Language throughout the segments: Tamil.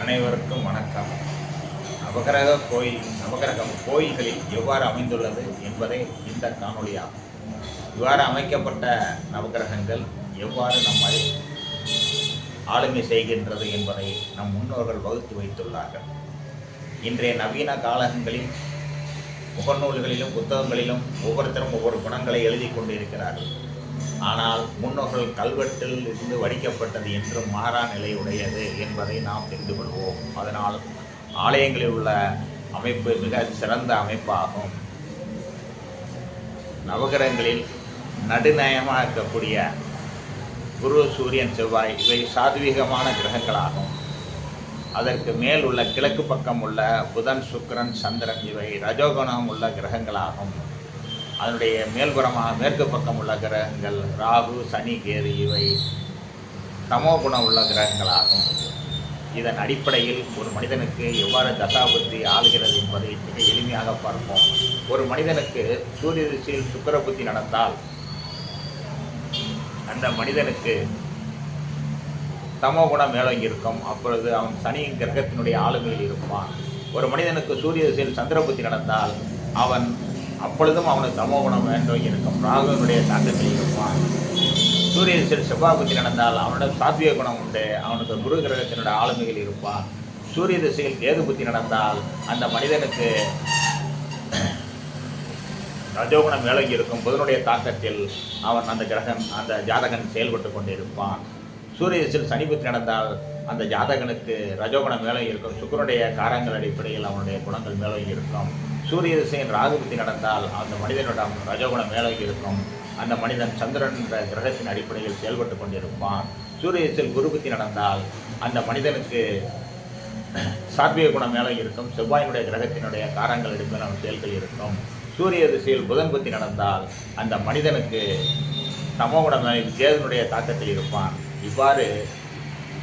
அனைவருக்கும் வணக்கம். நவகிரக கோயில் நவகிரகம் கோயில்களில் எவ்வாறு அமைந்துள்ளது என்பதே இந்த காணொளியாகும். இவ்வாறு அமைக்கப்பட்ட நவகிரகங்கள் எவ்வாறு நம்மை ஆளுமை செய்கின்றது என்பதை நம் முன்னோர்கள் வகுத்து வைத்துள்ளார்கள். இன்றைய நவீன காலகங்களில் முகநூல்களிலும் புத்தகங்களிலும் ஒவ்வொருத்தரும் ஒவ்வொரு குணங்களை எழுதி கொண்டிருக்கிறார்கள். ஆனால் முன்னோர்கள் கல்வெட்டில் இருந்து வடிக்கப்பட்டது என்றும் மாறா நிலை உடையது என்பதை நாம் தெரிந்து கொள்வோம். அதனால் ஆலயங்களில் உள்ள அமைப்பு மிக சிறந்த அமைப்பாகும். நவகிரகங்களில் நடுநயமாக இருக்கக்கூடிய குரு சூரியன் செவ்வாய் இவை சாத்வீகமான கிரகங்களாகும். அதற்கு மேல் உள்ள கிழக்கு பக்கம் உள்ள புதன் சுக்கரன் சந்திரன் இவை ரஜோகுணம் உள்ள கிரகங்களாகும். அதனுடைய மேல்புறமாக மேற்கு பக்கம் உள்ள கிரகங்கள் ராகு சனி கேது இவை தமோ குணம் உள்ள கிரகங்களாகும். இதன் அடிப்படையில் ஒரு மனிதனுக்கு எவ்வாறு தசாபுத்தி ஆளுகிறது என்பதை மிக எளிமையாக பார்ப்போம். ஒரு மனிதனுக்கு சூரிய திசையில் சுக்கர புத்தி நடந்தால் அந்த மனிதனுக்கு தமோ குணம் மேலோங்கி இருக்கும். அப்பொழுது அவன் சனி கிரகத்தினுடைய ஆளுமையில் இருப்பான். ஒரு மனிதனுக்கு சூரிய திசையில் சந்திர புத்தி நடந்தால் அவன் அப்பொழுதும் அவனுக்கு தமோ குணம் வேண்டும் இருக்கும் ராகுவனுடைய தாக்கத்தில் இருப்பான் சூரிய திசையில் செவ்வாய் நடந்தால் அவனிடம் சாத்விய குணம் உண்டு. அவனுக்கு குரு கிரகத்தினுடைய ஆளுமைகள் இருப்பான் சூரிய திசையில் கேது புத்தி நடந்தால் அந்த மனிதனுக்கு ரஜோகுணம் விலகி இருக்கும். புதனுடைய தாக்கத்தில் அவன் அந்த கிரகம் அந்த ஜாதகன் செயல்பட்டு கொண்டிருப்பான். சூரிய திசையில் நடந்தால் அந்த ஜாதகனுக்கு ரஜோகுணம் மேலே இருக்கும். சுக்கரனுடைய காரங்கள் அடிப்படையில் அவனுடைய குணங்கள் மேலோங்கி இருக்கும். சூரிய திசையின் ராகுபுத்தி நடந்தால் அந்த மனிதனிடம் ரஜோகுணம் மேலோங்கி இருக்கும். அந்த மனிதன் சந்திரன் என்ற கிரகத்தின் அடிப்படையில் செயல்பட்டு கொண்டிருப்பான். சூரிய திசையில் நடந்தால் அந்த மனிதனுக்கு சாத்விக குணம் மேலே இருக்கும். செவ்வாயினுடைய கிரகத்தினுடைய காரங்கள் அடிப்படையில் அவன் செயல்கள் இருக்கும். சூரிய திசையில் புதன் புத்தி நடந்தால் அந்த மனிதனுக்கு தமோகுணம் கேதுனுடைய தாக்கத்தில் இருப்பான். இவ்வாறு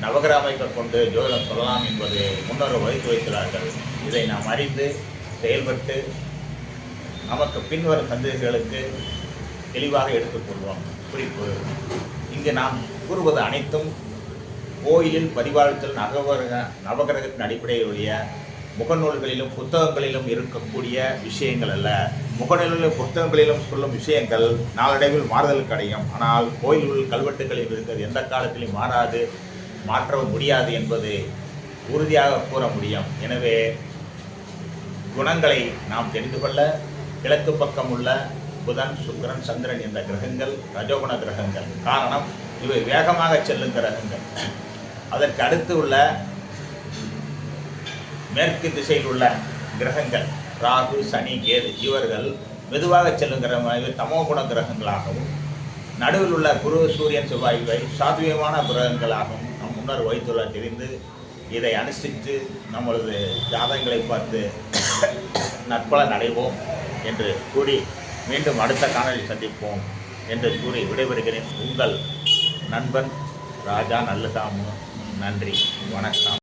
நவகிராமத்தை கொண்டு ஜோதிடம் சொல்லலாம் என்பது முன்னோர் வகுத்து வைக்கிறார்கள். இதை நாம் அறிந்து செயல்பட்டு நமக்கு பின்வரும் சந்ததிகளுக்கு தெளிவாக எடுத்துக்கொள்வோம் குறிப்பு இங்கு நாம் கூறுவது அனைத்தும் கோயிலில் பரிபாலித்தல் நகவரக நவகிரகத்தின் அடிப்படையிலுடைய முகநூல்களிலும் புத்தகங்களிலும் இருக்கக்கூடிய விஷயங்கள் அல்ல. முகநூலிலும் புத்தகங்களிலும் சொல்லும் விஷயங்கள் நாளடைவில் மாறுதலுக்கு அடையும். ஆனால் கோயில் கல்வெட்டுகளில் இருக்கிறது எந்த காலத்திலும் மாறாது மாற்றவும் முடியாது என்பது உறுதியாக கூற முடியும். எனவே குணங்களை நாம் தெரிந்து கொள்ள கிழக்கு பக்கம் உள்ள புதன் சுக்கிரன் சந்திரன் என்ற கிரகங்கள் ரஜோகுண கிரகங்கள். காரணம் இவை வேகமாக செல்லும் கிரகங்கள். அதற்கு அடுத்து உள்ள மேற்கு திசையில் உள்ள கிரகங்கள் ராகு சனி கேது இவர்கள் மெதுவாக செல்லும் கிரகம் தமோ குண கிரகங்களாகவும் நடுவில் உள்ள குரு சூரியன் செவ்வாய் இவை கிரகங்களாகவும் நம் முன்னர் வைத்துள்ள தெரிந்து இதை அனுஷ்டித்து நம்மளது ஜாதகங்களை பார்த்து நற்பலன் அடைவோம் என்று கூறி மீண்டும் அடுத்த காணொலி சந்திப்போம் என்று கூறி விடைபெறுகிறேன். உங்கள் நண்பன் ராஜா நல்லதாமு. நன்றி. வணக்கம்.